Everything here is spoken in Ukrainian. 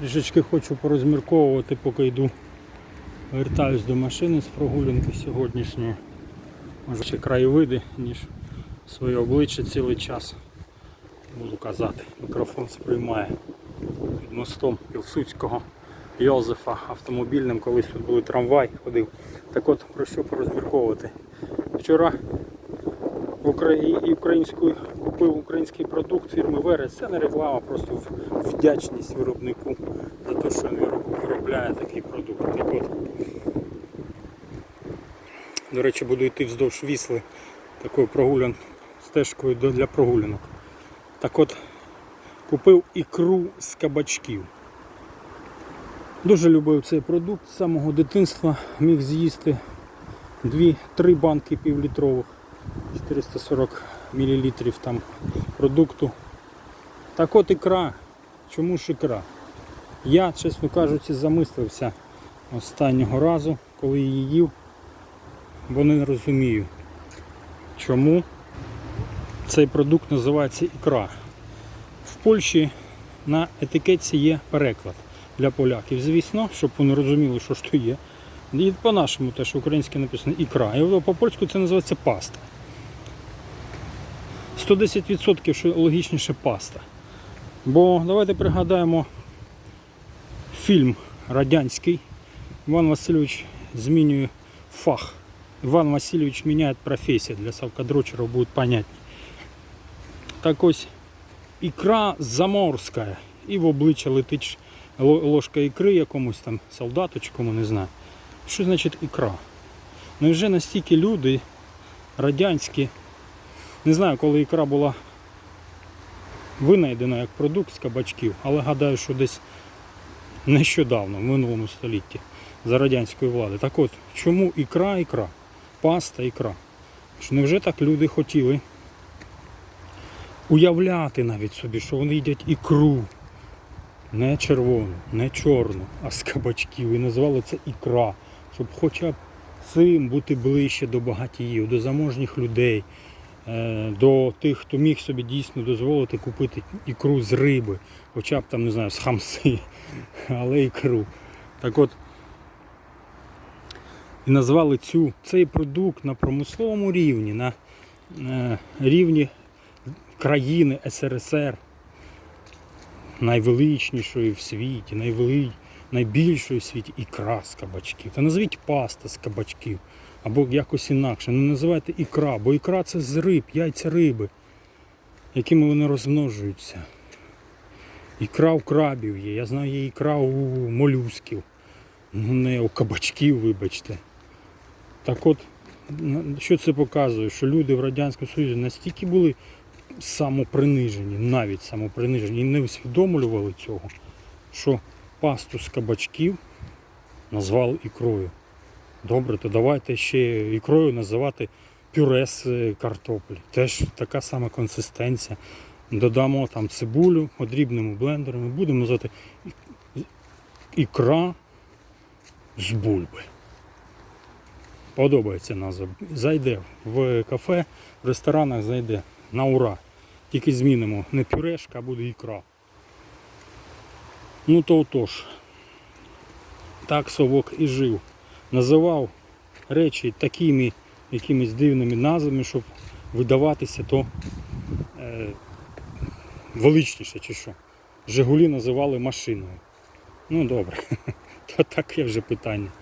Трішечки хочу порозмірковувати, поки йду. Вертаюсь до машини з прогулянки сьогоднішньої. Може ще краєвиди, ніж своє обличчя цілий час. Буду казати, мікрофон сприймає під мостом Пілсудського Йозефа автомобільним, колись тут були трамвай, ходив. Так от про що порозмірковувати. Вчора українську купив український продукт фірми Верес. Це не реклама, просто вдячність виробнику за те, що він виробляє такий продукт. Так от, до речі, буду йти вздовж вісли такою прогулян стежкою для прогулянок. Так от купив ікру з кабачків. Дуже любив цей продукт з самого дитинства. Міг з'їсти 2-3 банки півлітрових, 440 мл там продукту. Так от ікра. Чому ж ікра? Я, чесно кажучи, замислився останнього разу, коли її їв, бо не розумію, чому цей продукт називається ікра. В Польщі на етикетці є переклад для поляків. Звісно, щоб вони розуміли, що ж то є. І по-нашому теж українське написано ікра. І по-польську це називається паста. 110% що логічніше паста. Бо давайте пригадаємо фільм радянський. Іван Васильович змінює фах. Іван Васильович міняє професію. Для Савкадрочера буде понятні. Так ось ікра заморська. І в обличчя летить ложка ікри якомусь там солдаточкому, не знаю. Що значить ікра? Невже настільки люди радянські, не знаю, коли ікра була винайдена як продукт з кабачків, але гадаю, що десь нещодавно, в минулому столітті, за радянської влади. Так от, чому ікра, ікра? Паста, ікра. Що невже так люди хотіли уявляти навіть собі, що вони їдять ікру? Не червону, не чорну, а з кабачків. І назвали це ікра, щоб хоча б цим бути ближче до багатіїв, до заможніх людей, до тих, хто міг собі дійсно дозволити купити ікру з риби, хоча б там, не знаю, з хамси, але ікру. Так от, і назвали цю, цей продукт на промисловому рівні, на е, рівні країни СРСР найвеличнішої в світі, найвели... найбільшої в світі ікра з кабачків. Та назвіть паста з кабачків. Або якось інакше. Не називайте ікра, бо ікра це з риб, яйця риби, якими вони розмножуються. Ікра у крабів є, я знаю, є ікра у молюсків. Ну, не у кабачків, вибачте. Так от, що це показує? Що люди в Радянському Союзі настільки були самопринижені, навіть самопринижені, і не усвідомлювали цього, що пасту з кабачків назвали ікрою. Добре, то давайте ще ікрою називати пюре з е, картоплі. Теж така сама консистенція. Додамо там цибулю, подрібними блендерами, будемо називати ікра з бульби. Подобається назва. Зайде в кафе, в ресторанах зайде на ура. Тільки змінимо не пюрешка, а буде ікра. Ну то отож. Так совок і жив. Називав речі такими якимись дивними назвами, щоб видаватися то е, величніше чи що. Жигулі називали машиною. Ну добре, то таке вже питання.